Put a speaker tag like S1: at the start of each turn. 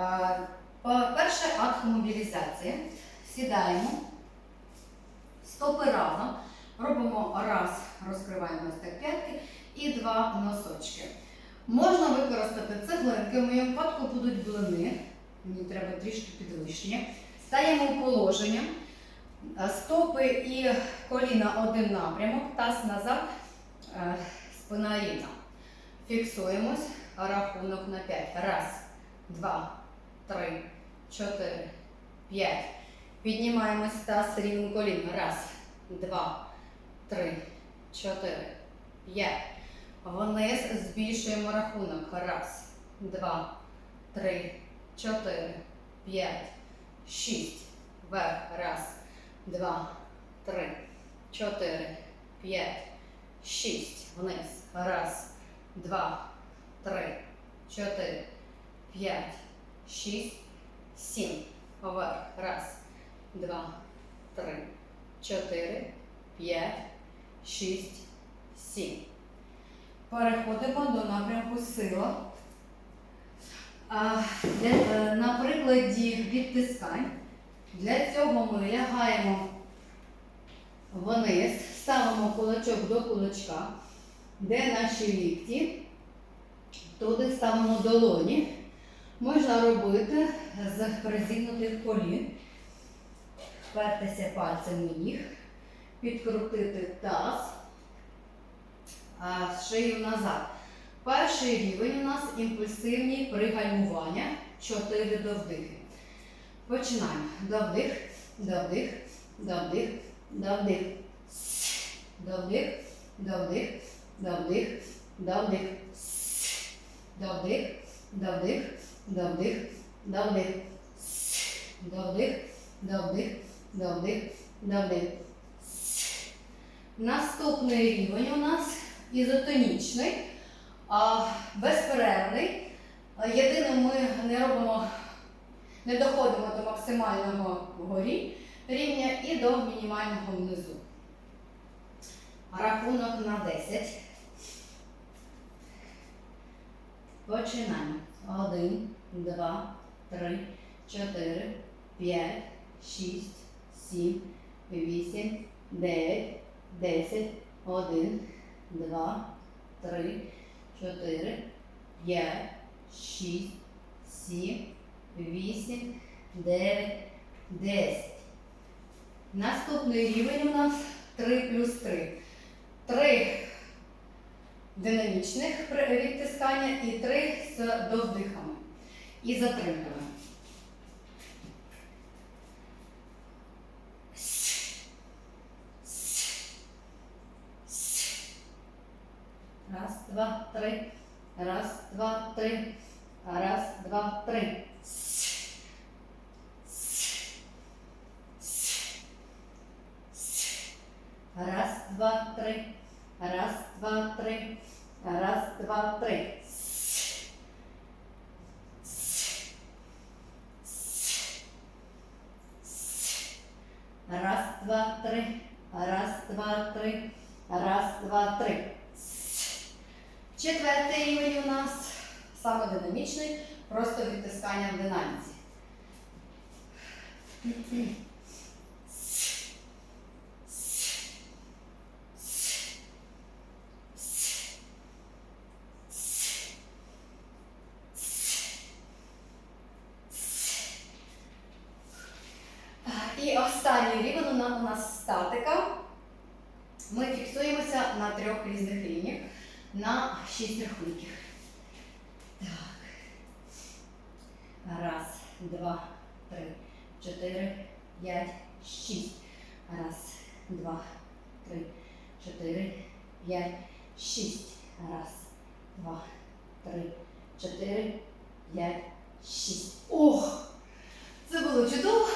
S1: Е, Перше акт мобілізації. Сідаємо, стопи разом. Робимо раз, розкриваємо ось так п'ятки і два носочки. Можна використати цеглинки. В моєму випадку будуть блини. Мені треба трішки підвищення. Стаємо в положення. Е, Стопи і коліна один напрямок, таз назад, е, спина рівна. Фіксуємось. Рахунок на 5. Раз, два, три, чотири, п'ять. Піднімаємось таз рівним коліном. Раз, два, три, чотири, п'ять. Вниз збільшуємо рахунок. Раз, два, три, чотири, п'ять, шість. Вверх. Раз, два, три, чотири, п'ять, шість. Вниз. Раз, два, три, чотири, п'ять, шість, сім. Вверх. Раз, два, три, чотири, п'ять, шість, сім. Переходимо до напрямку сила. Е, На прикладі відтискань. Для цього ми лягаємо вниз, ставимо кулачок до кулачка, де наші лікті, туди ставимо долоні. Можна робити з призігнутих колін, впертися пальцем у ніг, підкрутити таз, шию назад. Перший рівень у нас імпульсивні пригальмування, 4 до вдихи. Починаємо. Довдих, довдих, довдих, довдих. Довдих, довдих, довдих, довдих. Довдих, довдих, довдих, до вдих, до вдих, до вдих, до вдих, до вдих, до вдих. Наступний рівень у нас ізотонічний, безперервний. Єдине, ми не робимо, не доходимо до максимального горі рівня і до мінімального внизу. Рахунок на 10. Починаємо. Один, два, три, чотири, п'ять, шість, сім, вісім, дев'ять, десять, один, два, три, чотири, п'ять, шість, сім, вісім, дев'ять, десять. Наступний рівень у нас три плюс 3. 3 динамічних відтискання і 3 з довдихами і затримками. Три. Раз, два, три. Раз, два, три. Раз, два, три. Раз, два, три. Раз, два, три. Раз, два, три. Раз, два, три. Раз, два, три. Четвертий рівень у нас саме динамічний, просто відтискання в динаміці. Останній рівень у нас, статика. Ми фіксуємося на трьох різних рівнях на шість рахунків. Так. Раз, два, три, чотири, п'ять, шість. Раз, два, три, чотири, п'ять, шість. Раз, два, три, чотири, п'ять, шість. Ох! Це було чудово.